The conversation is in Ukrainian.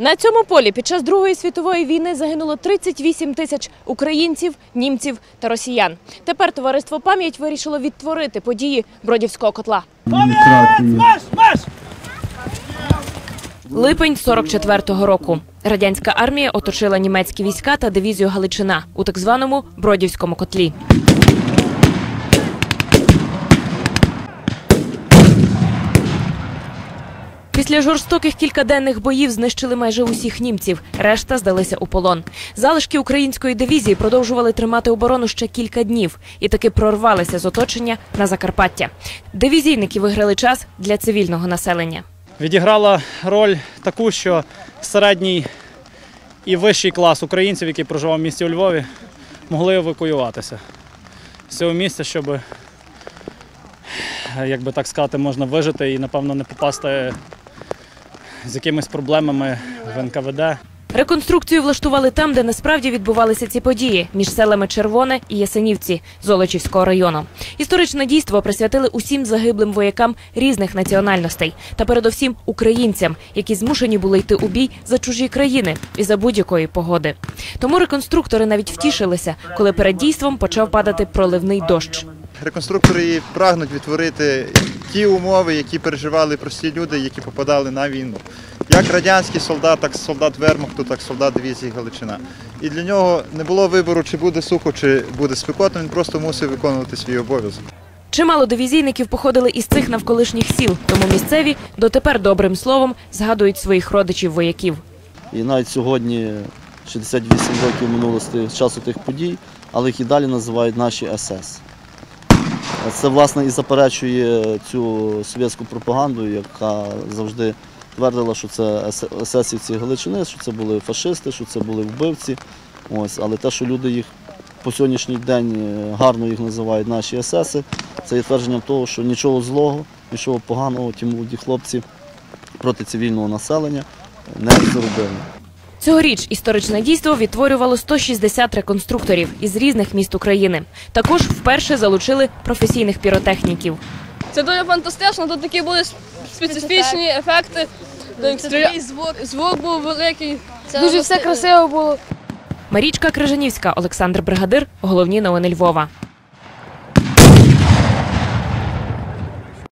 На цьому полі під час Другої світової війни загинуло 38 тисяч українців, німців та росіян. Тепер товариство пам'ять вирішило відтворити події Бродівського котла. Липень 44-го року. Радянська армія оточила німецькі війська та дивізію Галичина у так званому Бродівському котлі. Після жорстоких кількаденних боїв знищили майже усіх німців. Решта здалися у полон. Залишки української дивізії продовжували тримати оборону ще кілька днів і таки прорвалися з оточення на Закарпаття. Дивізійники виграли час для цивільного населення. відіграла роль таку, що середній і вищий клас українців, який проживав в місті у Львові, могли евакуюватися з цього місця, щоб, як би так сказати, можна вижити і, напевно, не попасти з якимись проблемами в НКВД. Реконструкцію влаштували там, де насправді відбувалися ці події між селами Червоне і Ясенівці Золочівського району. Історичне дійство присвятили усім загиблим воякам різних національностей та передовсім українцям, які змушені були йти у бій за чужі країни і за будь-якої погоди. Тому реконструктори навіть втішилися, коли перед дійством почав падати проливний дощ. Реконструктори прагнуть відтворити ті умови, які переживали прості люди, які попадали на війну. Як радянський солдат, так солдат Вермахту, так солдат дивізії Галичина. І для нього не було вибору, чи буде сухо, чи буде спекотно, він просто мусив виконувати свій обов'язок. Чимало дивізійників походили із цих навколишніх сіл, тому місцеві дотепер добрим словом згадують своїх родичів вояків. І навіть сьогодні 68 років минуло з часу тих подій, але їх і далі називають наші СС. Це власне і заперечує цю совєтську пропаганду, яка завжди твердила, що це ес- есесівці Галичини, що це були фашисти, що це були вбивці. Ось, але те, що люди їх по сьогоднішній день е, гарно їх називають наші есеси, це є твердженням того, що нічого злого, нічого поганого ті молоді хлопці проти цивільного населення не зробили. Цьогоріч історичне дійство відтворювало 160 реконструкторів із різних міст України. Також вперше залучили професійних піротехніків. Це дуже фантастично, тут такі були специфічні ефекти. Звук. Звук був великий. Дуже все красиво було. Марічка Крижанівська, Олександр Бригадир. Головні новини Львова.